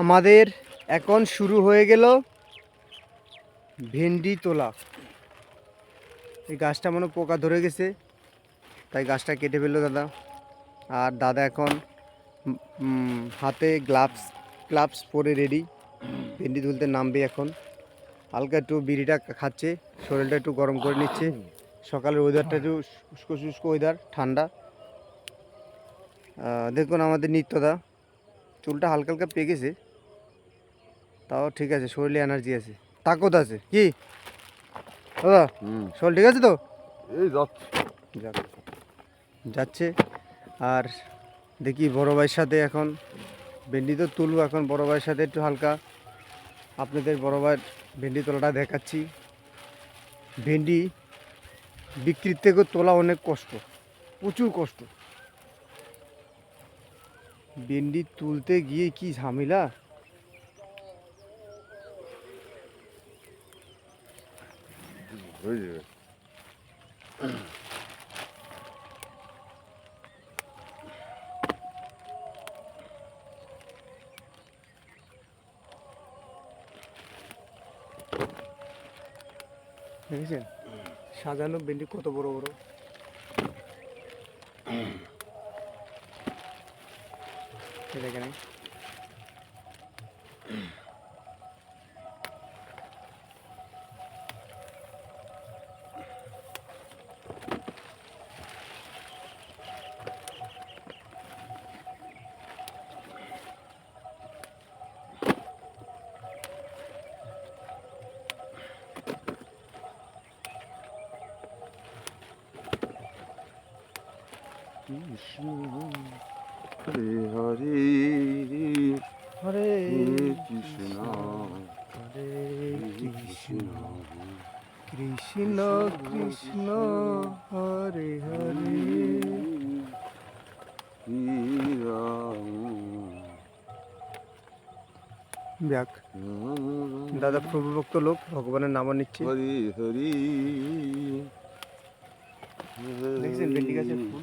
আমাদের এখন শুরু হয়ে গেল ভেন্ডি তোলা। এই গাছটা মনে পোকা ধরে গেছে, তাই গাছটা কেটে ফেলল দাদা। আর দাদা এখন হাতে গ্লাভস গ্লাভস পরে রেডি ভেন্ডি তুলতে নামবে এখন। হালকা একটু বিড়িটা খাচ্ছে, শরীরটা একটু গরম করে নিচ্ছে। সকালের ওয়েদারটা একটু শুষ্ক শুষ্ক ওয়েদার ঠান্ডা। দেখুন আমাদের নিত্যদা চুলটা হালকা হালকা পেকেছে তাও ঠিক আছে শরীরে এনার্জি আছে। তাকত আছে কি? দাদা হুম। শরীর ঠিক আছে তো? এই যাচ্ছে। আর দেখি বড় ভাইয়ের সাথে এখন ভেন্ডি তো তুলবো এখন বড় ভাইয়ের সাথে একটু হালকা। আপনাদের বড় ভাইয়ের ভেন্ডি তোলাটা দেখাচ্ছি। ভেন্ডি বিক্রির থেকে তোলা অনেক কষ্ট প্রচুর কষ্ট। ভেন্ডি তুলতে গিয়ে কি ঝামেলা? যাবে দেখেছেন? সাজানো ভেন্ডি কত বড় বড়। দেখেন। কৃষ্ণ। হরে হরে হরে কৃষ্ণ। হরে হরে কৃষ্ণ। কৃষ্ণ। কৃষ্ণ হরে হরে। যাক দাদা প্রভুভক্ত লোক ভগবানের নাম নিচ্ছে। হরি হরি। দেখছেন ভেন্ডি গাছের ফুল।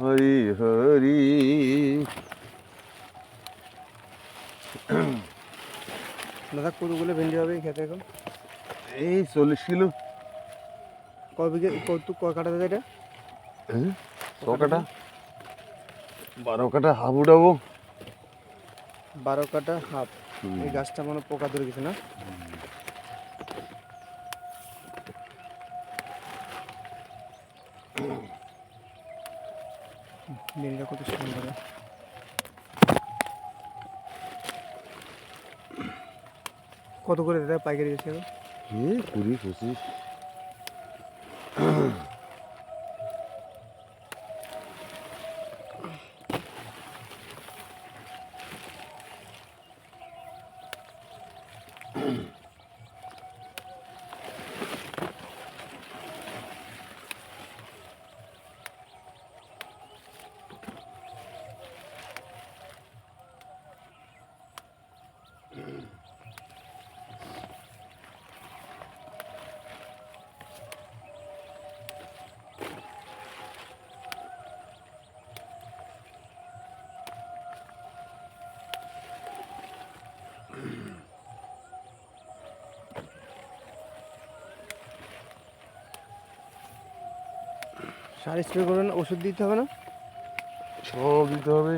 হরি হরি দাদা কতগুলো ভেন্ডি হবে খেতে এখন? এই চল্লিশ কিলো। কয় বিঘে কত কয় কাটা দাদা এটা? ছ কাটা। বারো কাটা হাফ উঠাবো বারো কাটা হাফ এই গাছটা মানে পোকা ধরে গেছে না? কত করে দাদা পাইকারি এখন এই কুড়ি পঁচিশ। সার স্প্রে করবেন ওষুধ দিতে হবে না? সব দিতে হবে।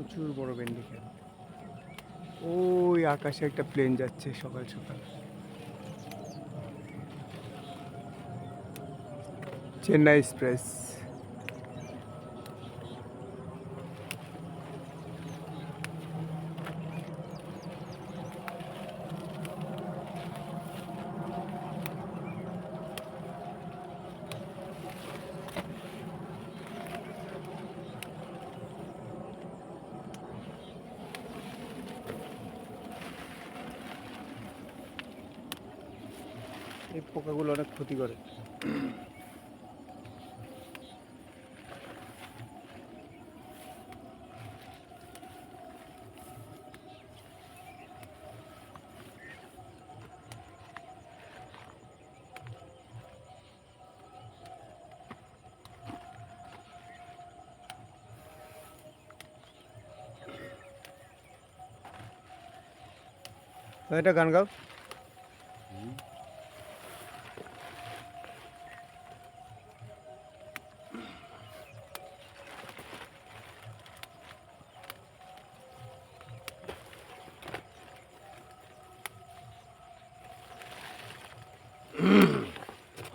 প্রচুর বড় ভেন্ডি খেল। ওই আকাশে একটা প্লেন যাচ্ছে সকাল সকাল। চেন্নাই এক্সপ্রেস। এই পোকাগুলো অনেক ক্ষতি করে। এটা গান গাও।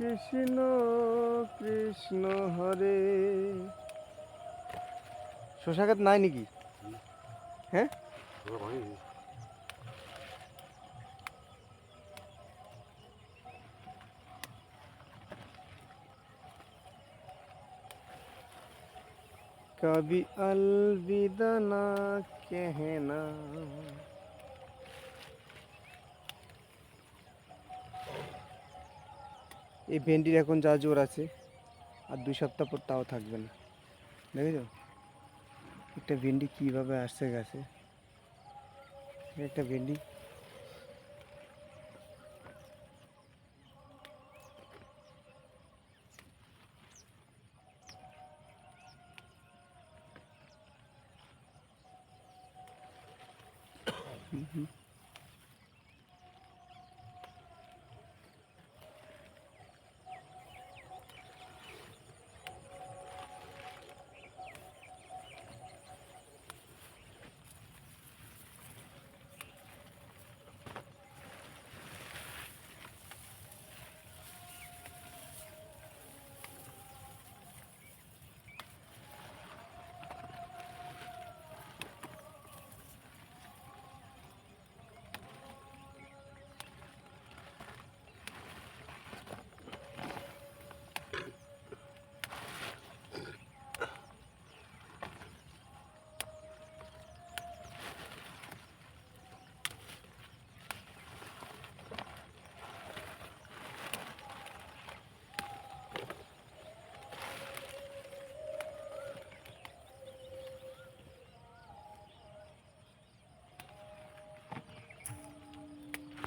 কৃষ্ণ কৃষ্ণ হরে। শশাঘাত নাই নাকি? হ্যাঁ? কবি অলবিদনা কেহনা এই ভেন্ডির এখন যা জোর আছে, আর দুই সপ্তাহ পর তাও থাকবে না। দেখেছ? একটা ভেন্ডি কীভাবে আসছে গাছে? একটা ভেন্ডি। হুম